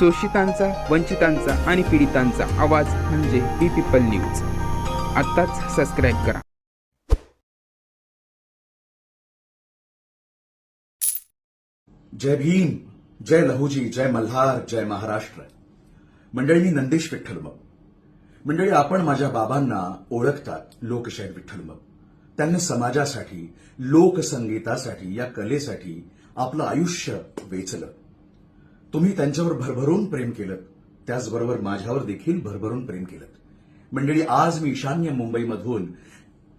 शोषितांचा वंचितांचा आणि पीडितांचा आवाज म्हणजे बी पीपल न्यूज. आत्ताच सबस्क्राईब करा. जय भीम जय लहुजी जय मल्हार जय महाराष्ट्र. मंडळी मी नंदेश विठ्ठलमग मंडळी आपण माझ्या बाबांना ओळखतात लोकशाहीर विठ्ठलमग त्यांनी समाजासाठी लोकसंगीतासाठी या कलेसाठी आपलं आयुष्य वेचलं. तुम्ही त्यांच्यावर भरभरून प्रेम केलं. त्याचबरोबर माझ्यावर देखील भरभरून प्रेम केलं. मंडळी आज मी ईशान्य मुंबईमधून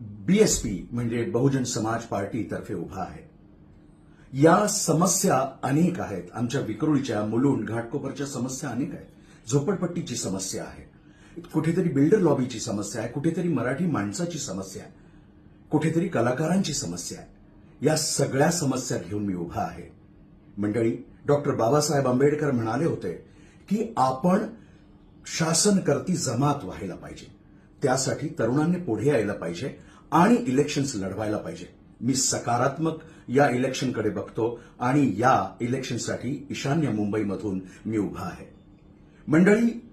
बीएसपी म्हणजे बहुजन समाज पार्टीतर्फे उभा आहे. या समस्या अनेक आहेत. आमच्या विक्रोळीच्या मुलुंड घाटकोपरच्या समस्या अनेक आहेत. झोपडपट्टीची समस्या आहे. कुठेतरी बिल्डर लॉबीची समस्या आहे. कुठेतरी मराठी माणसाची समस्या आहे. कुठेतरी कलाकारांची समस्या आहे. या सगळ्या समस्या घेऊन मी उभा आहे. मंडळी डॉक्टर बाबासाहेब आंबेडकर म्हणाले होते की आपण शासनकर्ती जमात व्हायला पाहिजे. त्यासाठी तरुणांनी पुढे यायला पाहिजे आणि इलेक्शन्स लढवायला पाहिजे. मी सकारात्मक या इलेक्शनकडे बघतो आणि या इलेक्शनसाठी ईशान्य मुंबईमधून मी उभा आहे. मंडळी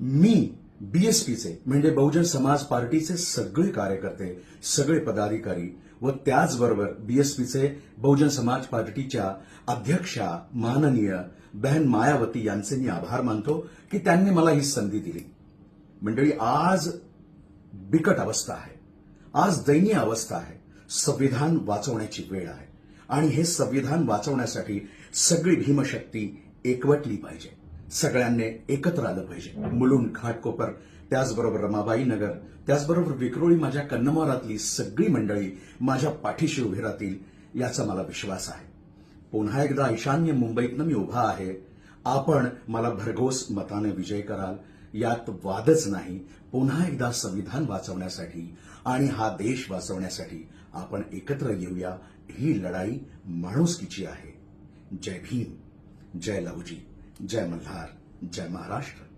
मी बीएसपीचे म्हणजे बहुजन समाज पार्टीचे सगळे कार्यकर्ते सगळे पदाधिकारी व त्याचबरोबर बीएसपीचे बहुजन समाज पार्टीच्या अध्यक्षा माननीय बहन मायावती यांचे मी आभार मानतो की त्यांनी मला ही संधी दिली. मंडळी आज बिकट अवस्था आहे. आज दयनीय अवस्था आहे. संविधान वाचवण्याची वेळ आहे. आणि हे संविधान वाचवण्यासाठी सगळी भीमशक्ती एकवटली पाहिजे. सगळ्यांनी एकत्र आलं पाहिजे. मुलुंड घाटकोपर त्याचबरोबर रमाबाई नगर त्याचबरोबर विक्रोळी माझ्या कन्नमोरातली सगळी मंडळी माझ्या पाठीशी उभी राहतील याचा मला विश्वास आहे. पुन्हा एकदा ईशान्य मुंबईतनं मी उभा आहे. आपण मला भरघोस मताने विजय कराल. यात वादच नाही. पुन्हा एकदा संविधान वाचवण्यासाठी आणि हा देश वाचवण्यासाठी आपण एकत्र येऊया. ही लढाई माणुसकीची आहे. जय भीम. जय लहुजी जय मल्हार जय महाराष्ट्र।